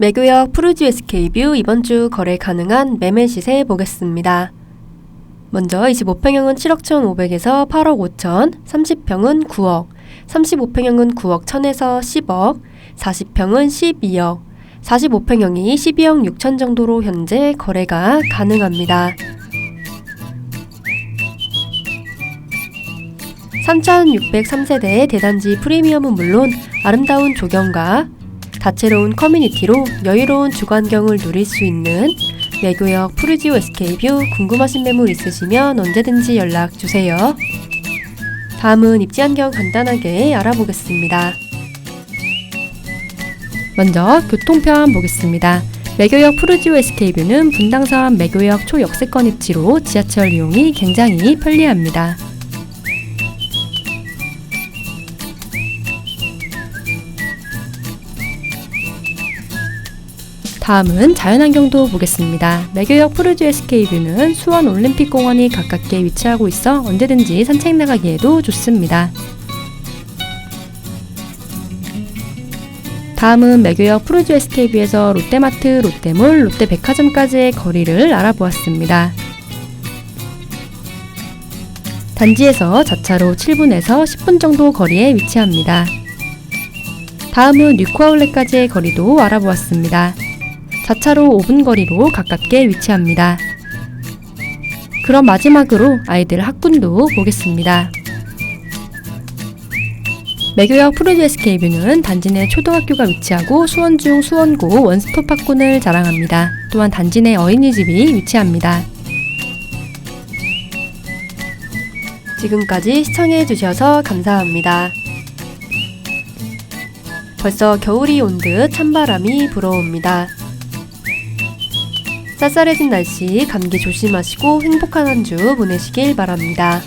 매교역 푸르지 SK뷰 이번 주 거래 가능한 매매 시세 보겠습니다. 먼저 25평형은 7억 1,500에서 8억 5천, 30평은 9억, 35평형은 9억 1,000에서 10억, 40평은 12억, 45평형이 12억 6천 정도로 현재 거래가 가능합니다. 3,603세대의 대단지 프리미엄은 물론 아름다운 조경과 다채로운 커뮤니티로 여유로운 주관경을 누릴 수 있는 매교역 푸르지오 SK뷰 궁금하신 매물 있으시면 언제든지 연락 주세요. 다음은 입지 환경 간단하게 알아보겠습니다. 먼저 교통편 보겠습니다. 매교역 푸르지오 SK뷰는 분당선 매교역 초역세권 입지로 지하철 이용이 굉장히 편리합니다. 다음은 자연환경도 보겠습니다. 매교역 푸르지 SK뷰는 수원 올림픽공원이 가깝게 위치하고 있어 언제든지 산책 나가기에도 좋습니다. 다음은 매교역 푸르지 SK뷰에서 롯데마트, 롯데몰, 롯데백화점까지의 거리를 알아보았습니다. 단지에서 자차로 7분에서 10분 정도 거리에 위치합니다. 다음은 뉴코아울렛까지의 거리도 알아보았습니다. 자차로 5분 거리로 가깝게 위치합니다. 그럼 마지막으로 아이들 학군도 보겠습니다. 매교역 푸르지 SK뷰는 단지 내 초등학교가 위치하고 수원중 수원고 원스톱 학군을 자랑합니다. 또한 단지 내 어린이집이 위치합니다. 지금까지 시청해주셔서 감사합니다. 벌써 겨울이 온 듯 찬바람이 불어옵니다. 쌀쌀해진 날씨 감기 조심하시고 행복한 한 주 보내시길 바랍니다.